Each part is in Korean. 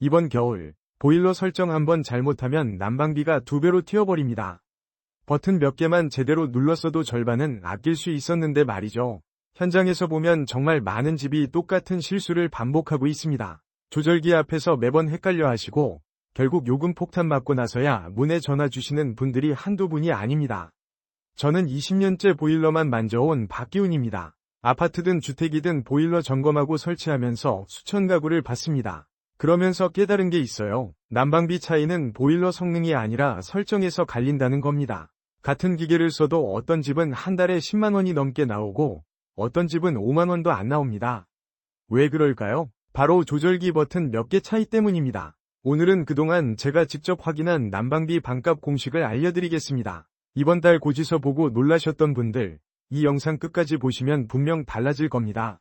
이번 겨울 보일러 설정 한번 잘못하면 난방비가 두 배로 튀어버립니다. 버튼 몇 개만 제대로 눌렀어도 절반은 아낄 수 있었는데 말이죠. 현장에서 보면 정말 많은 집이 똑같은 실수를 반복하고 있습니다. 조절기 앞에서 매번 헷갈려 하시고 결국 요금 폭탄 맞고 나서야 문에 전화 주시는 분들이 한두 분이 아닙니다. 저는 20년째 보일러만 만져온 박기훈입니다. 아파트든 주택이든 보일러 점검하고 설치하면서 수천 가구를 봤습니다. 그러면서 깨달은 게 있어요. 난방비 차이는 보일러 성능이 아니라 설정에서 갈린다는 겁니다. 같은 기계를 써도 어떤 집은 한 달에 10만 원이 넘게 나오고 어떤 집은 5만 원도 안 나옵니다. 왜 그럴까요? 바로 조절기 버튼 몇 개 차이 때문입니다. 오늘은 그동안 제가 직접 확인한 난방비 반값 공식을 알려드리겠습니다. 이번 달 고지서 보고 놀라셨던 분들, 이 영상 끝까지 보시면 분명 달라질 겁니다.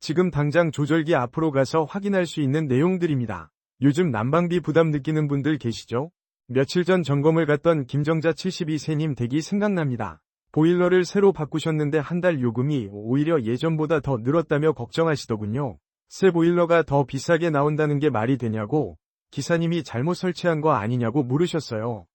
지금 당장 조절기 앞으로 가서 확인할 수 있는 내용들입니다. 요즘 난방비 부담 느끼는 분들 계시죠? 며칠 전 점검을 갔던 김정자 72세님 댁이 생각납니다. 보일러를 새로 바꾸셨는데 한 달 요금이 오히려 예전보다 더 늘었다며 걱정하시더군요. 새 보일러가 더 비싸게 나온다는 게 말이 되냐고 기사님이 잘못 설치한 거 아니냐고 물으셨어요.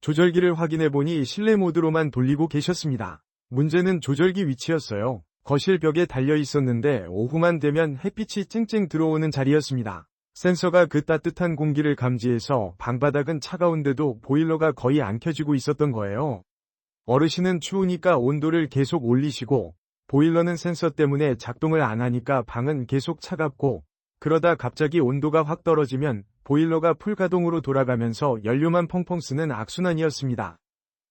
조절기를 확인해보니 실내 모드로만 돌리고 계셨습니다. 문제는 조절기 위치였어요. 거실 벽에 달려 있었는데 오후만 되면 햇빛이 쨍쨍 들어오는 자리였습니다. 센서가 그 따뜻한 공기를 감지해서 방바닥은 차가운데도 보일러가 거의 안 켜지고 있었던 거예요. 어르신은 추우니까 온도를 계속 올리시고 보일러는 센서 때문에 작동을 안 하니까 방은 계속 차갑고 그러다 갑자기 온도가 확 떨어지면 보일러가 풀가동으로 돌아가면서 연료만 펑펑 쓰는 악순환이었습니다.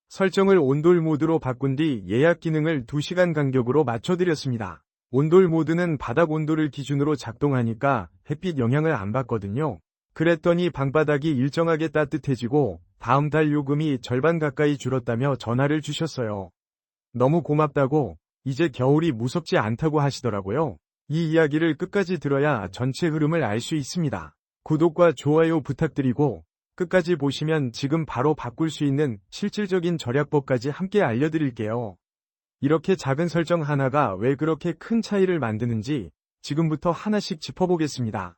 설정을 온돌 모드로 바꾼 뒤 예약 기능을 2시간 간격으로 맞춰드렸습니다. 온돌 모드는 바닥 온도를 기준으로 작동하니까 햇빛 영향을 안 받거든요. 그랬더니 방바닥이 일정하게 따뜻해지고 다음 달 요금이 절반 가까이 줄었다며 전화를 주셨어요. 너무 고맙다고 이제 겨울이 무섭지 않다고 하시더라고요. 이 이야기를 끝까지 들어야 전체 흐름을 알 수 있습니다. 구독과 좋아요 부탁드리고 끝까지 보시면 지금 바로 바꿀 수 있는 실질적인 절약법까지 함께 알려드릴게요. 이렇게 작은 설정 하나가 왜 그렇게 큰 차이를 만드는지 지금부터 하나씩 짚어보겠습니다.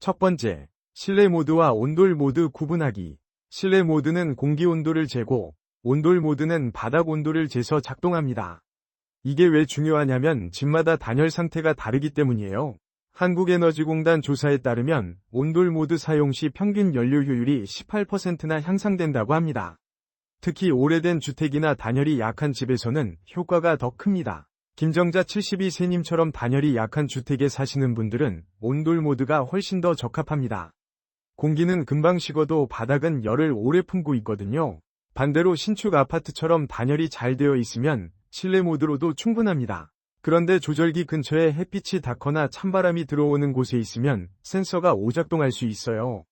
첫 번째, 실내 모드와 온돌 모드 구분하기. 실내 모드는 공기 온도를 재고, 온돌 모드는 바닥 온도를 재서 작동합니다. 이게 왜 중요하냐면 집마다 단열 상태가 다르기 때문이에요. 한국에너지공단 조사에 따르면 온돌 모드 사용 시 평균 연료 효율이 18%나 향상된다고 합니다. 특히 오래된 주택이나 단열이 약한 집에서는 효과가 더 큽니다. 김정자 72세님처럼 단열이 약한 주택에 사시는 분들은 온돌 모드가 훨씬 더 적합합니다. 공기는 금방 식어도 바닥은 열을 오래 품고 있거든요. 반대로 신축 아파트처럼 단열이 잘 되어 있으면 실내 모드로도 충분합니다. 그런데 조절기 근처에 햇빛이 닿거나 찬바람이 들어오는 곳에 있으면 센서가 오작동할 수 있어요.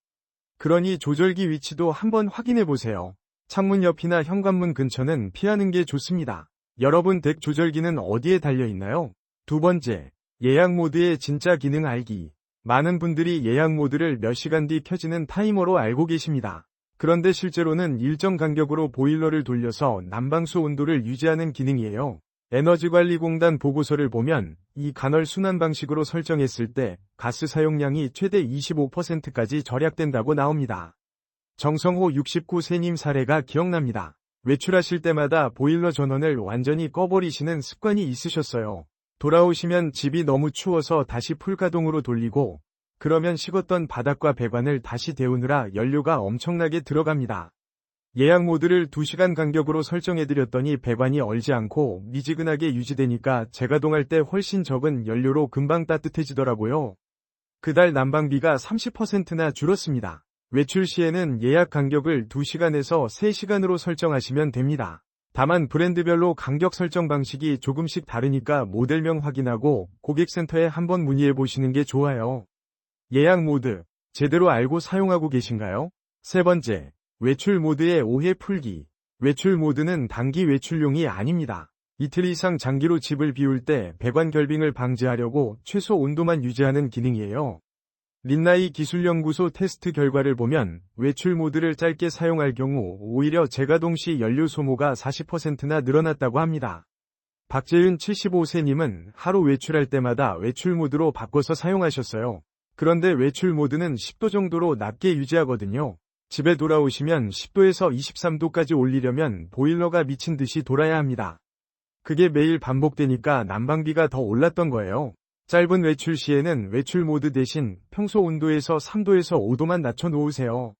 그러니 조절기 위치도 한번 확인해 보세요. 창문 옆이나 현관문 근처는 피하는 게 좋습니다. 여러분 댁 조절기는 어디에 달려 있나요? 두 번째, 예약 모드의 진짜 기능 알기. 많은 분들이 예약 모드를 몇 시간 뒤 켜지는 타이머로 알고 계십니다. 그런데 실제로는 일정 간격으로 보일러를 돌려서 난방수 온도를 유지하는 기능이에요. 에너지관리공단 보고서를 보면 이 간헐 순환 방식으로 설정했을 때 가스 사용량이 최대 25%까지 절약된다고 나옵니다. 정성호 69세님 사례가 기억납니다. 외출하실 때마다 보일러 전원을 완전히 꺼버리시는 습관이 있으셨어요. 돌아오시면 집이 너무 추워서 다시 풀가동으로 돌리고 그러면 식었던 바닥과 배관을 다시 데우느라 연료가 엄청나게 들어갑니다. 예약 모드를 2시간 간격으로 설정해드렸더니 배관이 얼지 않고 미지근하게 유지되니까 재가동할 때 훨씬 적은 연료로 금방 따뜻해지더라고요. 그달 난방비가 30%나 줄었습니다. 외출 시에는 예약 간격을 2시간에서 3시간으로 설정하시면 됩니다. 다만 브랜드별로 간격 설정 방식이 조금씩 다르니까 모델명 확인하고 고객센터에 한번 문의해 보시는 게 좋아요. 예약 모드, 제대로 알고 사용하고 계신가요? 세 번째, 외출 모드의 오해 풀기. 외출 모드는 단기 외출용이 아닙니다. 이틀 이상 장기로 집을 비울 때 배관 결빙을 방지하려고 최소 온도만 유지하는 기능이에요. 린나이 기술연구소 테스트 결과를 보면 외출 모드를 짧게 사용할 경우 오히려 재가동 시 연료 소모가 40%나 늘어났다고 합니다. 박재윤 75세님은 하루 외출할 때마다 외출 모드로 바꿔서 사용하셨어요. 그런데 외출 모드는 10도 정도로 낮게 유지하거든요. 집에 돌아오시면 10도에서 23도까지 올리려면 보일러가 미친 듯이 돌아야 합니다. 그게 매일 반복되니까 난방비가 더 올랐던 거예요. 짧은 외출 시에는 외출 모드 대신 평소 온도에서 3도에서 5도만 낮춰 놓으세요.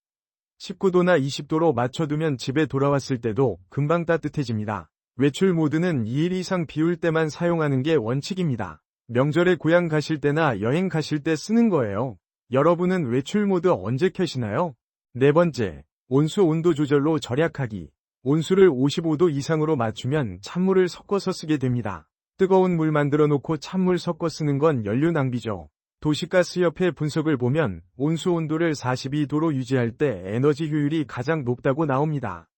19도나 20도로 맞춰두면 집에 돌아왔을 때도 금방 따뜻해집니다. 외출 모드는 2일 이상 비울 때만 사용하는 게 원칙입니다. 명절에 고향 가실 때나 여행 가실 때 쓰는 거예요. 여러분은 외출 모드 언제 켜시나요? 네 번째, 온수 온도 조절로 절약하기. 온수를 55도 이상으로 맞추면 찬물을 섞어서 쓰게 됩니다. 뜨거운 물 만들어 놓고 찬물 섞어 쓰는 건 연료 낭비죠. 도시가스협회 분석을 보면 온수 온도를 42도로 유지할 때 에너지 효율이 가장 높다고 나옵니다.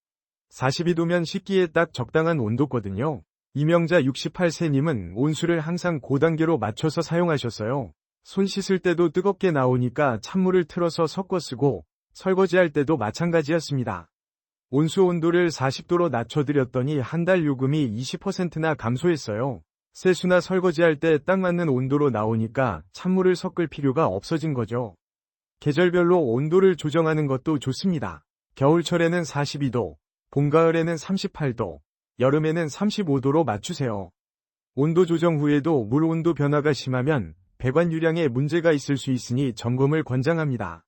42도면 식기에 딱 적당한 온도거든요. 이명자 68세님은 온수를 항상 고단계로 맞춰서 사용하셨어요. 손 씻을 때도 뜨겁게 나오니까 찬물을 틀어서 섞어 쓰고 설거지할 때도 마찬가지였습니다. 온수 온도를 40도로 낮춰드렸더니 한 달 요금이 20%나 감소했어요. 세수나 설거지할 때 딱 맞는 온도로 나오니까 찬물을 섞을 필요가 없어진 거죠. 계절별로 온도를 조정하는 것도 좋습니다. 겨울철에는 42도, 봄, 가을에는 38도, 여름에는 35도로 맞추세요. 온도 조정 후에도 물 온도 변화가 심하면 배관 유량에 문제가 있을 수 있으니 점검을 권장합니다.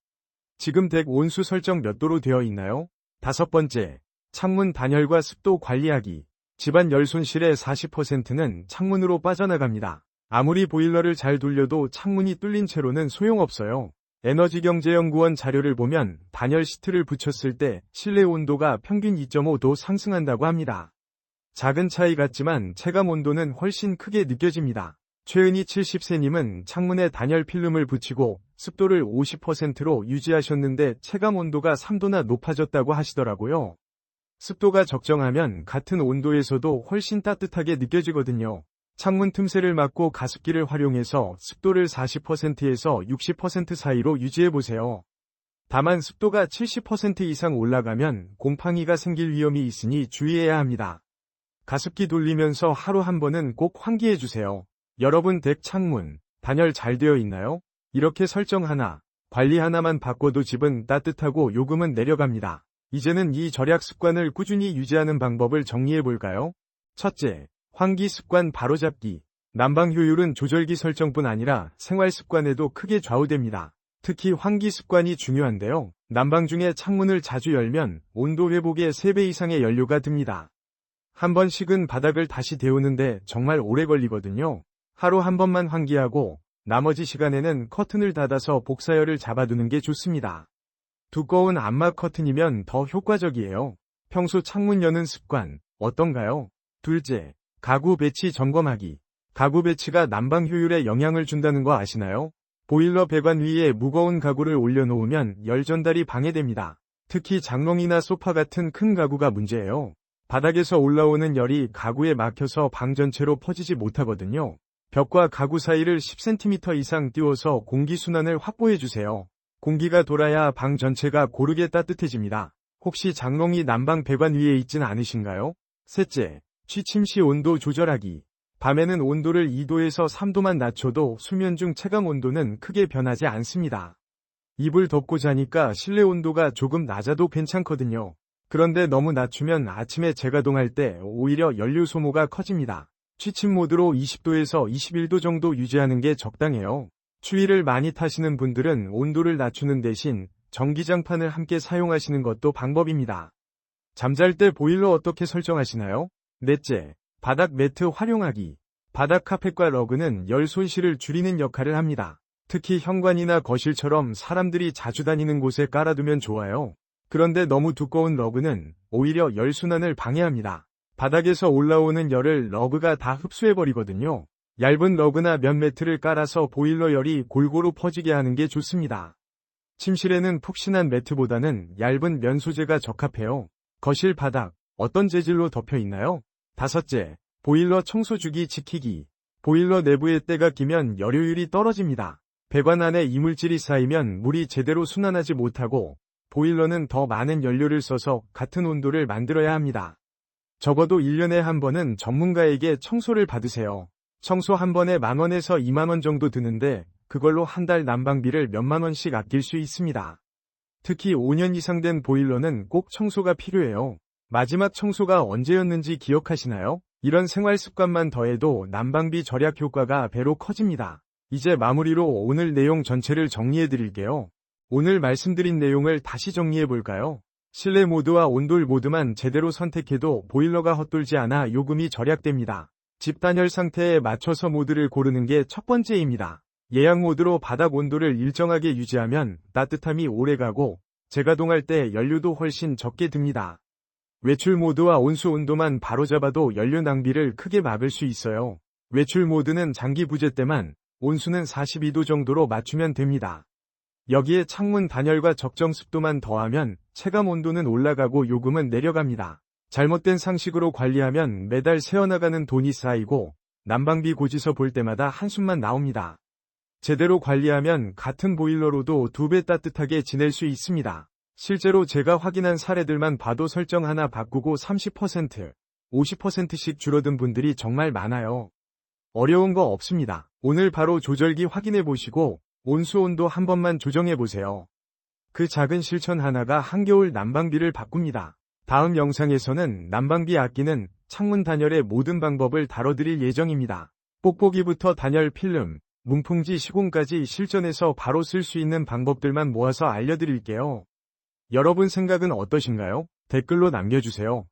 지금 댁 온수 설정 몇 도로 되어 있나요? 다섯 번째, 창문 단열과 습도 관리하기. 집안 열 손실의 40%는 창문으로 빠져나갑니다. 아무리 보일러를 잘 돌려도 창문이 뚫린 채로는 소용없어요. 에너지경제연구원 자료를 보면 단열 시트를 붙였을 때 실내 온도가 평균 2.5도 상승한다고 합니다. 작은 차이 같지만 체감 온도는 훨씬 크게 느껴집니다. 최은희 70세님은 창문에 단열 필름을 붙이고 습도를 50%로 유지하셨는데 체감 온도가 3도나 높아졌다고 하시더라고요. 습도가 적정하면 같은 온도에서도 훨씬 따뜻하게 느껴지거든요. 창문 틈새를 막고 가습기를 활용해서 습도를 40%에서 60% 사이로 유지해보세요. 다만 습도가 70% 이상 올라가면 곰팡이가 생길 위험이 있으니 주의해야 합니다. 가습기 돌리면서 하루 한 번은 꼭 환기해주세요. 여러분 댁 창문, 단열 잘 되어 있나요? 이렇게 설정 하나, 관리 하나만 바꿔도 집은 따뜻하고 요금은 내려갑니다. 이제는 이 절약 습관을 꾸준히 유지하는 방법을 정리해 볼까요? 첫째, 환기 습관 바로잡기. 난방 효율은 조절기 설정뿐 아니라 생활 습관에도 크게 좌우됩니다. 특히 환기 습관이 중요한데요. 난방 중에 창문을 자주 열면 온도 회복에 3배 이상의 연료가 듭니다. 한 번씩은 바닥을 다시 데우는데 정말 오래 걸리거든요. 하루 한 번만 환기하고 나머지 시간에는 커튼을 닫아서 복사열을 잡아두는 게 좋습니다. 두꺼운 암막 커튼이면 더 효과적이에요. 평소 창문 여는 습관 어떤가요? 둘째, 가구 배치 점검하기. 가구 배치가 난방 효율에 영향을 준다는 거 아시나요? 보일러 배관 위에 무거운 가구를 올려놓으면 열 전달이 방해됩니다. 특히 장롱이나 소파 같은 큰 가구가 문제예요. 바닥에서 올라오는 열이 가구에 막혀서 방 전체로 퍼지지 못하거든요. 벽과 가구 사이를 10cm 이상 띄워서 공기순환을 확보해주세요. 공기가 돌아야 방 전체가 고르게 따뜻해집니다. 혹시 장롱이 난방 배관 위에 있진 않으신가요? 셋째, 취침 시 온도 조절하기. 밤에는 온도를 2도에서 3도만 낮춰도 수면 중 체감 온도는 크게 변하지 않습니다. 이불 덮고 자니까 실내 온도가 조금 낮아도 괜찮거든요. 그런데 너무 낮추면 아침에 재가동할 때 오히려 연료 소모가 커집니다. 취침 모드로 20도에서 21도 정도 유지하는 게 적당해요. 추위를 많이 타시는 분들은 온도를 낮추는 대신 전기장판을 함께 사용하시는 것도 방법입니다. 잠잘 때 보일러 어떻게 설정하시나요? 넷째, 바닥 매트 활용하기. 바닥 카펫과 러그는 열 손실을 줄이는 역할을 합니다. 특히 현관이나 거실처럼 사람들이 자주 다니는 곳에 깔아두면 좋아요. 그런데 너무 두꺼운 러그는 오히려 열순환을 방해합니다. 바닥에서 올라오는 열을 러그가 다 흡수해버리거든요. 얇은 러그나 면 매트를 깔아서 보일러 열이 골고루 퍼지게 하는 게 좋습니다. 침실에는 푹신한 매트보다는 얇은 면 소재가 적합해요. 거실 바닥, 어떤 재질로 덮여 있나요? 다섯째, 보일러 청소주기 지키기. 보일러 내부에 때가 끼면 열효율이 떨어집니다. 배관 안에 이물질이 쌓이면 물이 제대로 순환하지 못하고 보일러는 더 많은 연료를 써서 같은 온도를 만들어야 합니다. 적어도 1년에 한 번은 전문가에게 청소를 받으세요. 청소 한 번에 만원에서 2만원 정도 드는데 그걸로 한 달 난방비를 몇만 원씩 아낄 수 있습니다. 특히 5년 이상 된 보일러는 꼭 청소가 필요해요. 마지막 청소가 언제였는지 기억하시나요? 이런 생활 습관만 더해도 난방비 절약 효과가 배로 커집니다. 이제 마무리로 오늘 내용 전체를 정리해 드릴게요. 오늘 말씀드린 내용을 다시 정리해 볼까요? 실내 모드와 온돌 모드만 제대로 선택해도 보일러가 헛돌지 않아 요금이 절약됩니다. 집 단열 상태에 맞춰서 모드를 고르는 게 첫 번째입니다. 예약 모드로 바닥 온도를 일정하게 유지하면 따뜻함이 오래가고 재가동할 때 연료도 훨씬 적게 듭니다. 외출 모드와 온수 온도만 바로잡아도 연료 낭비를 크게 막을 수 있어요. 외출 모드는 장기 부재 때만 온수는 42도 정도로 맞추면 됩니다. 여기에 창문 단열과 적정 습도만 더하면 체감 온도는 올라가고 요금은 내려갑니다. 잘못된 상식으로 관리하면 매달 새어나가는 돈이 쌓이고 난방비 고지서 볼 때마다 한숨만 나옵니다. 제대로 관리하면 같은 보일러로도 두 배 따뜻하게 지낼 수 있습니다. 실제로 제가 확인한 사례들만 봐도 설정 하나 바꾸고 30%, 50%씩 줄어든 분들이 정말 많아요. 어려운 거 없습니다. 오늘 바로 조절기 확인해 보시고 온수 온도 한 번만 조정해 보세요. 그 작은 실천 하나가 한겨울 난방비를 바꿉니다. 다음 영상에서는 난방비 아끼는 창문 단열의 모든 방법을 다뤄드릴 예정입니다. 뽁뽁이부터 단열 필름, 문풍지 시공까지 실전에서 바로 쓸 수 있는 방법들만 모아서 알려드릴게요. 여러분 생각은 어떠신가요? 댓글로 남겨주세요.